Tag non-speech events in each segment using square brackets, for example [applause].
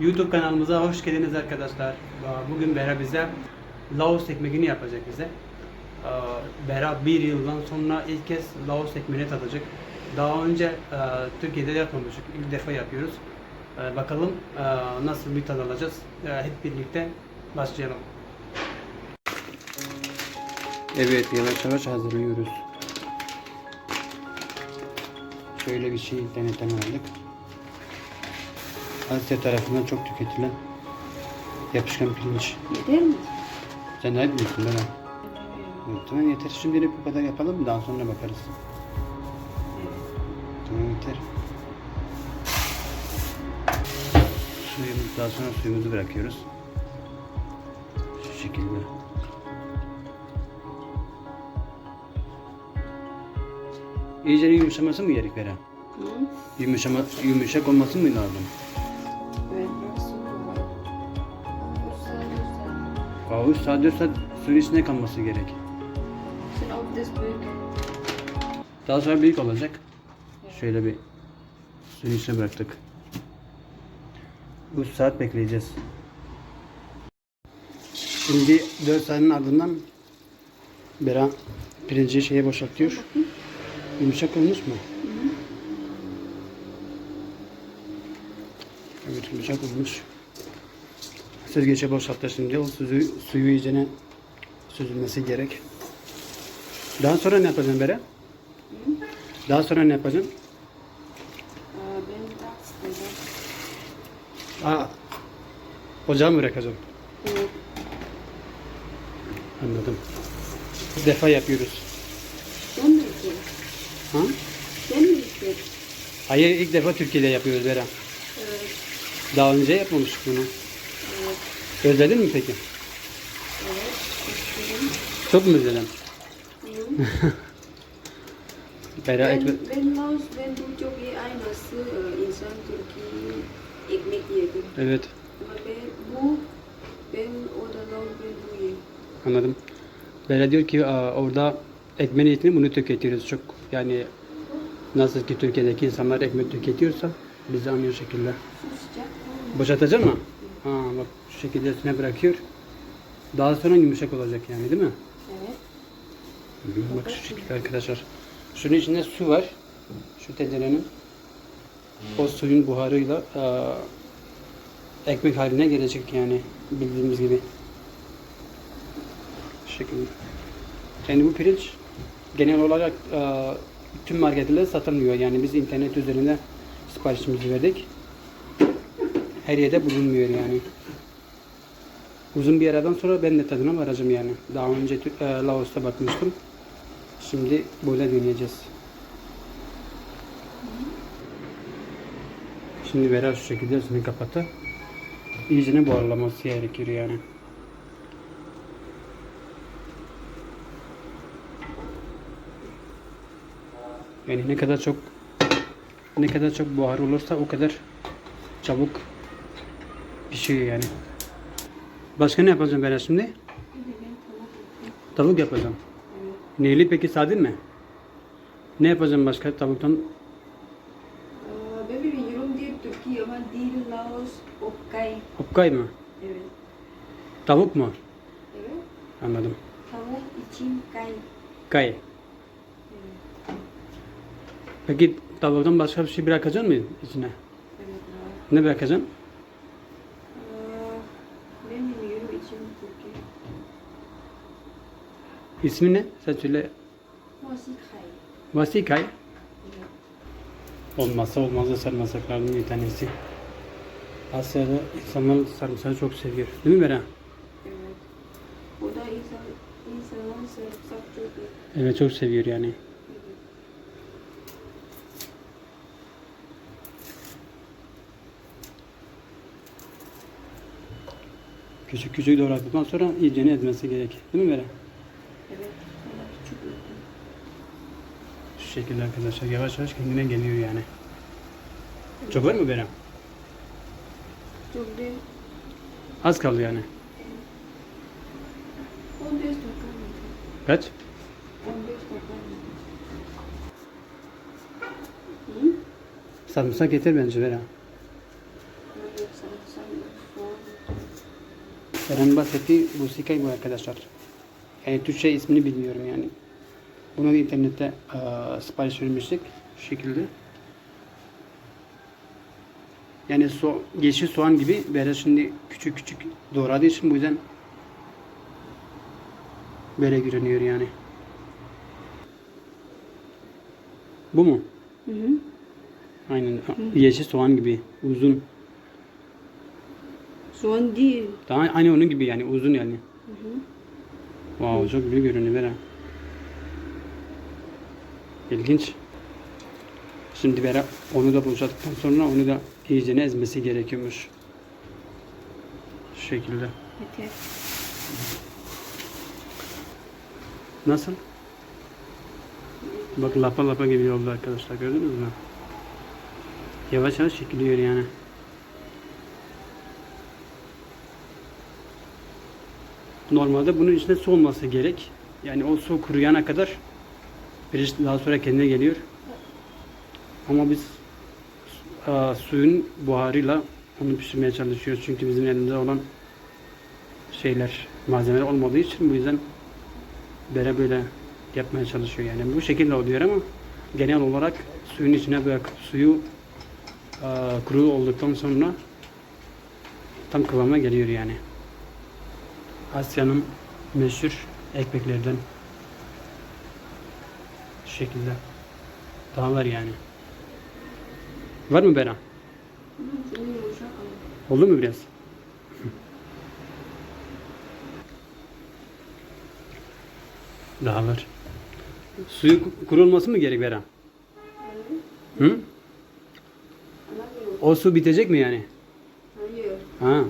YouTube kanalımıza hoş geldiniz arkadaşlar. Bugün Bera bize Laos ekmeğini yapacak bize. Bera bir yıldan sonra ilk kez Laos ekmeğini tadacak. Daha önce Türkiye'de yapmamıştık. İlk defa yapıyoruz. Bakalım nasıl bir tad alacağız. Hep birlikte başlayalım. Evet yavaş yavaş hazırlıyoruz. Şöyle bir şey internetten aldık. Asya tarafından çok tüketilen yapışkan pirinç. Yeter mi? Sen ne biliyorsun Bela? Evet, tamam yeter. Şimdilik bu kadar yapalım daha sonra bakarız. Tamam yeter. Suyumuz, daha sonra suyumuzu bırakıyoruz. Şu şekilde. İyice yumuşaması mı gerek Bera? Hı? Yumuşama, yumuşak olması mı lazım? Aa, 3 saat 4 saat içinde kalması gerek. Şey, Sen abdest büyük. Daha sonra büyük olacak. Şöyle bir suyun içine bıraktık. 3 saat bekleyeceğiz. Şimdi 4 saatin ardından Bera pirinci şeye boşaltıyor. Yumuşak olmuş mu? Evet yumuşak olmuş. Süzgece boşalttı şimdi. O suyu, suyu iyicene süzülmesi gerek. Daha sonra ne yapacaksın Bera? Daha sonra ne yapacaksın? Äh, ben biraz dedim. Aa, ocağı mı bırakacağım? Evet. Anladım. Bir defa yapıyoruz. Sen mi? Ha? Sen mi? Hayır ilk defa Türkiye'de yapıyoruz Bera. Evet. Daha önce yapmamıştık bunu. Özledin mi peki? Evet. Çok mu özledin? [laughs] Bera Ben, ekmek... ben Laos, ben bu çok iyi aynası e, insan Türkiye ekmek yedim. Evet Ama ben bu, ben orada Laos ben bu yedim. anladım. Bera diyor ki "Aa, orada ekmeğin etini bunu tüketiyoruz çok. Yani nasıl ki Türkiye'deki insanlar ekmek tüketiyorsa biz de aynı şekilde. Sıcak mı? Ha bak şu şekilde üstüne bırakıyor. Daha sonra yumuşak olacak yani değil mi? Evet. Bak şu şekilde arkadaşlar. Şunun içinde su var. Şu tencerenin. O suyun buharıyla eee, ekmek haline gelecek yani bildiğimiz gibi. Şu şekilde. Yani bu pirinç genel olarak eee, tüm marketlerde satılmıyor. Yani biz internet üzerinde siparişimizi verdik. Her yerde bulunmuyor yani. Uzun bir aradan sonra ben de tadına varacağım yani. Daha önce eee, Laos'ta bakmıştım. Şimdi böyle deneyeceğiz. Şimdi Vera şu şekilde üstünü kapattı. İyicene buharlaması gerekiyor yani. Yani ne kadar çok ne kadar çok buhar olursa o kadar çabuk pişiyor yani. Başka ne yapacağım Vera şimdi? Bir ben tavuk yapacağım. Evet. Neyli peki sade mi? Ne yapacağım başka tavuktan? Ben biliyorum diye Türkiye ama değil Laos, Okay. Hokkay mı? Evet. Tavuk mu? Evet. Anladım. Tavuk için kay. Kay. Evet. Peki tavuktan başka bir şey bırakacak mısın içine? Evet. Ne bırakacaksın? Ee, Ben biliyorum için Türkiye. İsmi ne? Sen söyle. Vasikay. Evet. Olmazsa olmazsa sarımsaklardan bir tanesi. Asya'da insanlar sarımsağı çok seviyor. Değil mi Bera? Evet. O da insan, insanın sarımsak çok iyi. Evet çok seviyor yani. Küçük küçük doğradıktan sonra iyicene ezmesi gerek. Değil mi Bera? Evet. Ama küçük yapın. Şu şekilde arkadaşlar yavaş yavaş kendine geliyor yani. Çok var mı Bera? Çok değil. Az kaldı yani. 15 dakika. Kaç? 15 dakika. Sarımsak yeter bence. Evet, sarımsak, bahsettiği bu sikay bu arkadaşlar. Yani Türkçe ismini bilmiyorum yani. Bunu da internette eee sipariş vermiştik. Şu şekilde. Yani so yeşil soğan gibi böyle şimdi küçük küçük doğradığı için bu yüzden böyle görünüyor yani. Bu mu? Hı hı. Aynen. Yeşil soğan gibi uzun. Soğan değil. Daha aynı onun gibi yani uzun yani. Hı hı. Wow çok büyük görünüyor Vera. İlginç. Şimdi Vera onu da boşalttıktan sonra onu da iyice ezmesi gerekiyormuş. Şu şekilde. Yeter. Nasıl? Bak lapa lapa gibi oldu arkadaşlar gördünüz mü? Yavaş yavaş çekiliyor yani. Normalde bunun içinde su olması gerek. Yani o su kuruyana kadar pirinç daha sonra kendine geliyor. Ama biz e, suyun buharıyla onu pişirmeye çalışıyoruz. Çünkü bizim elimizde olan şeyler, malzemeler olmadığı için bu yüzden böyle böyle yapmaya çalışıyor yani. Bu şekilde oluyor ama genel olarak suyun içine bırak suyu e, kuru olduktan sonra tam kıvama geliyor yani. Asya'nın meşhur ekmeklerden şu şekilde. Daha var yani. Var mı Bera? Oldu mu biraz? [laughs] Daha var. Suyu ku- kuru olması mı gerek Bera? Hı? O su bitecek mi yani? Hayır. Ha,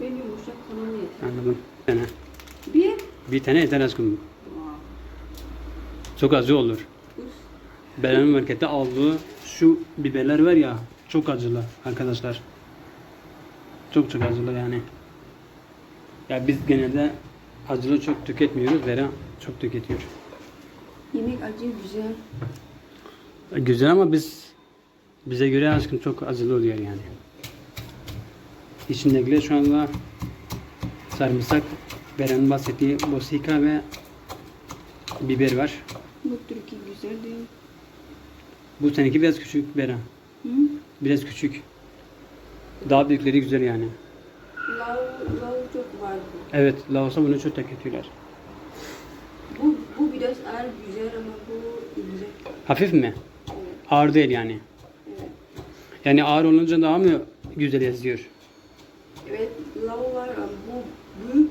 Ben yumuşak yeter. anladım. Tane. Bir. Bir tane yeter aşkım. Çok acı olur. Beren'in markette aldığı şu biberler var ya çok acılı arkadaşlar. Çok çok acılı yani. Ya biz genelde acılı çok tüketmiyoruz. Vera çok tüketiyor. Yemek acı güzel. Güzel ama biz bize göre aşkım çok acılı oluyor yani. İçindekiler şu anda sarımsak, Beren'in bahsettiği bosika ve biber var. Bu Türkiye güzel değil. Bu seninki biraz küçük Beren. Hı? Biraz küçük. Daha büyükleri güzel yani. Lav, lav çok var. Evet, Laos'a bunu çok tüketiyorlar. Bu, bu biraz ağır güzel ama bu güzel. Hafif mi? Evet. Ağır değil yani. Evet. Yani ağır olunca daha mı güzel yazıyor? Evet. Lav var ama bu bu.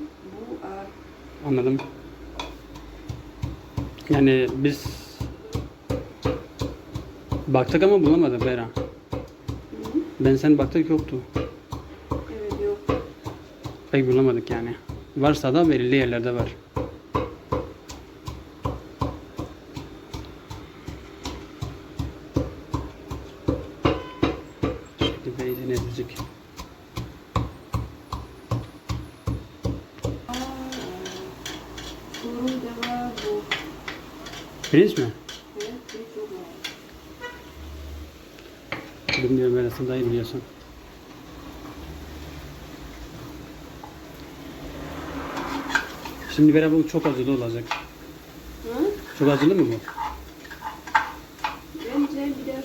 Anladım. Yani biz baktık ama bulamadık Bera. Hı? Ben sen baktık yoktu. Evet yok. Pek bulamadık yani. Varsa da belirli yerlerde var. Şimdi beyzi ne edecek? Aa, Sorun da var bu. Pirinç mi? Evet, çok ağır. Bilmiyorum aslında iyi biliyorsun. Şimdi beraber bu çok acılı olacak. Hı? Çok acılı mı bu? Bence biraz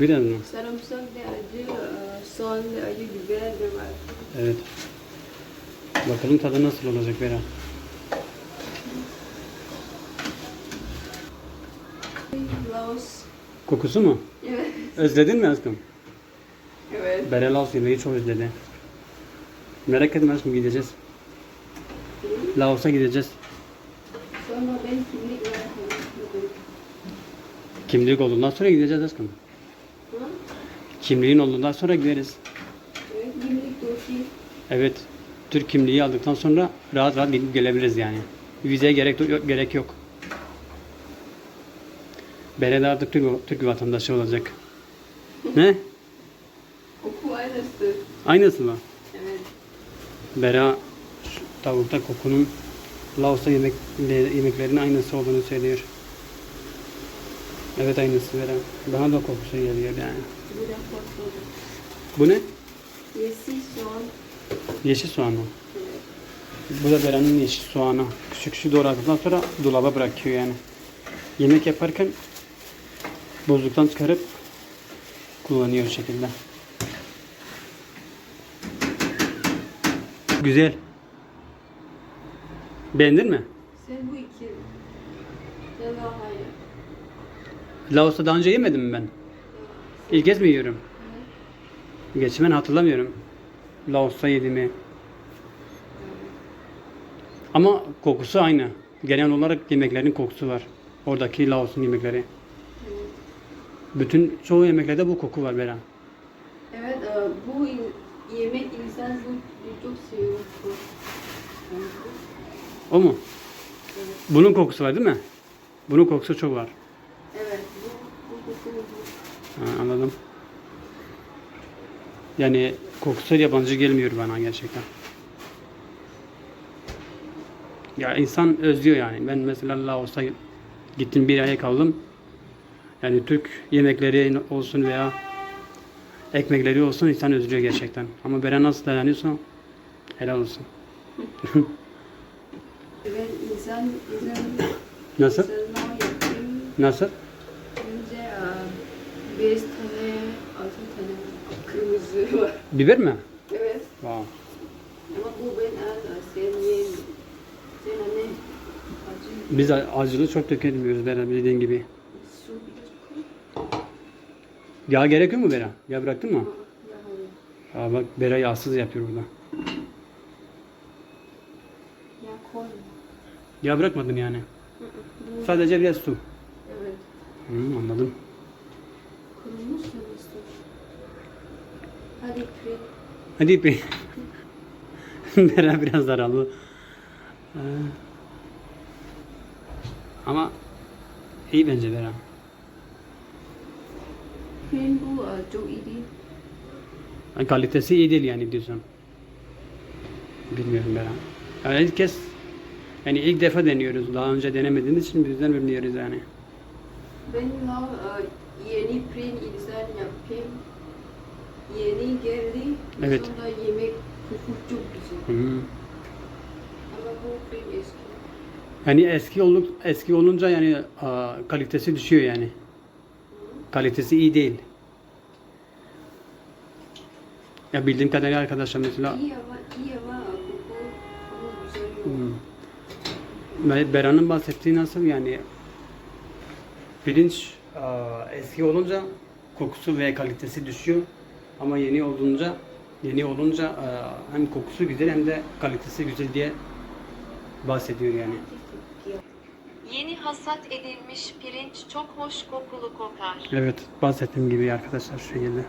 Biraz mı? sarımsak da acı, e, soğan da acı, biber de var. Evet. Bakalım tadı nasıl olacak Bera. Laos. Kokusu mu? Evet. Özledin mi aşkım? Evet. Bera Laos yemeği çok özledi. Merak etme aşkım gideceğiz. Laos'a gideceğiz. Sonra ben kimlik var. Kimlik olduğundan sonra gideceğiz aşkım. Hı? Kimliğin olduğundan sonra gideriz. Evet, kimlik Turki. Evet. Türk kimliği aldıktan sonra rahat rahat gidip gelebiliriz yani. Vizeye gerek. Gerek yok. Bere de artık Türk, Türk vatandaşı olacak. ne? Koku aynısı. Aynısı mı? Evet. Bera tavukta kokunun Laos'ta yemek, yemeklerin aynısı olduğunu söylüyor. Evet aynısı Bera. Bana da kokusu geliyor yani. Bu ne? Yeşil soğan. Yeşil soğanı. Evet. Bu da Beren'in yeşil soğanı. Küçük küçük doğradıktan sonra dolaba bırakıyor yani. Yemek yaparken buzluktan çıkarıp kullanıyor şekilde. Güzel. Beğendin mi? Sen bu iki. Sen daha hayır. Laos'ta daha önce yemedim mi ben? İlk kez mi yiyorum? Geçen ben hatırlamıyorum. Laos'ta yediğimi. Ama kokusu aynı. Genel olarak yemeklerin kokusu var. Oradaki Laos'un yemekleri. Bütün çoğu yemeklerde bu koku var Bera. Evet, e, bu yemek insan çok seviyor. O mu? Evet. Bunun kokusu var değil mi? Bunun kokusu çok var. Evet, bu, bu koku. Ha, anladım. Yani kokusu yabancı gelmiyor bana gerçekten. Ya insan özlüyor yani. Ben mesela Laos'a gittim bir ay kaldım. Yani Türk yemekleri olsun veya ekmekleri olsun insan özlüyor gerçekten. Ama Beren nasıl dayanıyorsa helal olsun. Evet, insan, insan, Nasıl? Nasıl? Önce e, beş tane, altı tane kırmızı var. Biber mi? Evet. Wow. Ama bu ben az, sen anne acı Biz acılı çok tüketmiyoruz Beren bildiğin gibi. Yağ gerekiyor mu Beren? Yağ bıraktın mı? Aa bak Bera yağsız yapıyor burada. Ya koy. Yağ bırakmadın yani. Sadece biraz su. Evet. Hı, anladım. Kurumuş su. Hadi püre. Hadi ipi. [laughs] Bera biraz zararlı. Ee, Ama iyi bence Bera. E, çok iyi değil. Yani kalitesi iyi değil yani diyorsun. Bilmiyorum Bera. Yani ilk kez yani ilk defa deniyoruz. Daha önce denemediğimiz için bizden bilmiyoruz yani. Ben e, yeni püren insan yapayım. Yeni geldi. Evet. Sonra yemek koku çok güzel. Hı. Ama bu püren eski. Yani eski olduk eski olunca yani aa, kalitesi düşüyor yani. Kalitesi iyi değil. Ya bildiğim kadarıyla arkadaşlar mesela İyi ama iyi yok. Hmm. Bera'nın bahsettiği nasıl yani pirinç eski olunca kokusu ve kalitesi düşüyor ama yeni olunca yeni olunca hem kokusu güzel hem de kalitesi güzel diye bahsediyor yani. Hasat edilmiş pirinç çok hoş kokulu kokar. Evet bahsettiğim gibi arkadaşlar şu şekilde.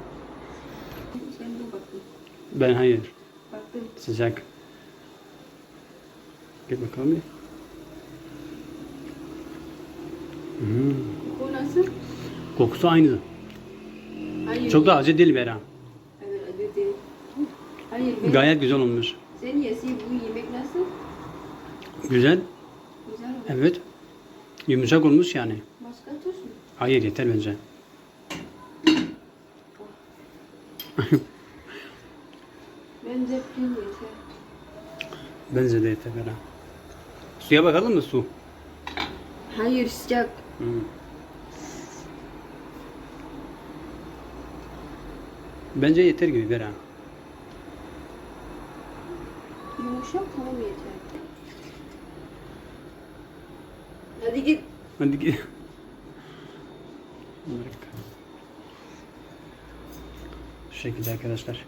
Ben hayır Baktım. sıcak. Gel bakalım bir. Hmm, Koku nasıl? kokusu aynı. Hayır. Çok da acı değil Bera. Evet acı değil. Hayır ben, Gayet güzel olmuş. sen yesi bu yemek nasıl? Güzel. Güzel mi? Evet. Yumuşak olmuş yani. Başka tuz mu? Hayır yeter bence. Bence püren yeter. Bence de yeter Bera. Suya bakalım mı su? Hayır sıcak. Hmm. Bence yeter gibi Bera. Yumuşak tamam yeter. Hadi git. Hadi git. Şu şekilde arkadaşlar.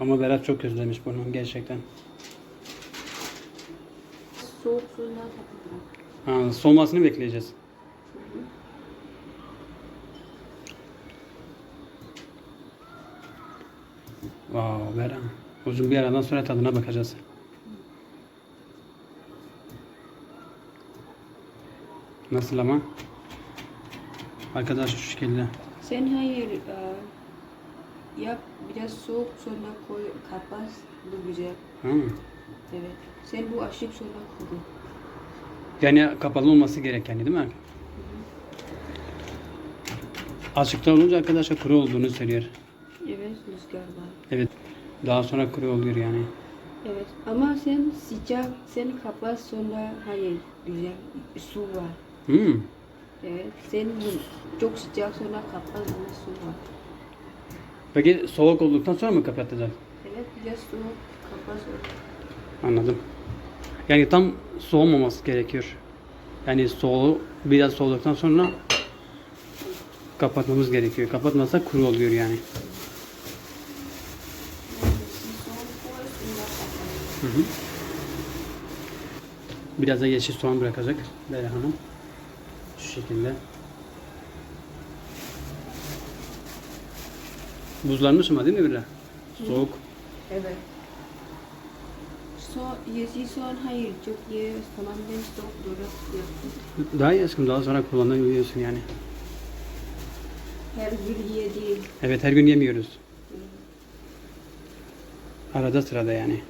Ama Berat çok özlemiş bunu gerçekten. Soğuk suyuna. Ha, soğumasını bekleyeceğiz. Wow, Berat. Uzun bir aradan sonra tadına bakacağız. Nasıl ama? Arkadaşlar şu şekilde. Sen hayır e, yap biraz soğuk sonra koy kapat bu güzel. Ha. Evet. Sen bu aşık sonra koy. Yani kapalı olması gereken değil mi? Açıkta olunca arkadaşlar kuru olduğunu söylüyor. Evet rüzgar var. Evet. Daha sonra kuru oluyor yani. Evet ama sen sıcak sen kapat sonra hayır güzel su var. Hmm. Evet sen bu- çok sıcak sonra kapat sonra su var. Peki soğuk olduktan sonra mı kapatacak? Evet biraz soğuk kapat sonra. Anladım. Yani tam soğumaması gerekiyor. Yani soğuğu biraz soğuduktan sonra kapatmamız gerekiyor. Kapatmazsak kuru oluyor yani. Hı hı. Biraz da yeşil soğan bırakacak Leyla Hanım. Şu şekilde. Buzlanmış ama değil mi Birra? Soğuk. Evet. So, yeşil soğan hayır çok yiyoruz tamamen soğuk doğru yaptık. Daha iyi aşkım daha sonra kullanabiliyorsun yani. Her gün ye değil. Evet her gün yemiyoruz. Arada sırada yani.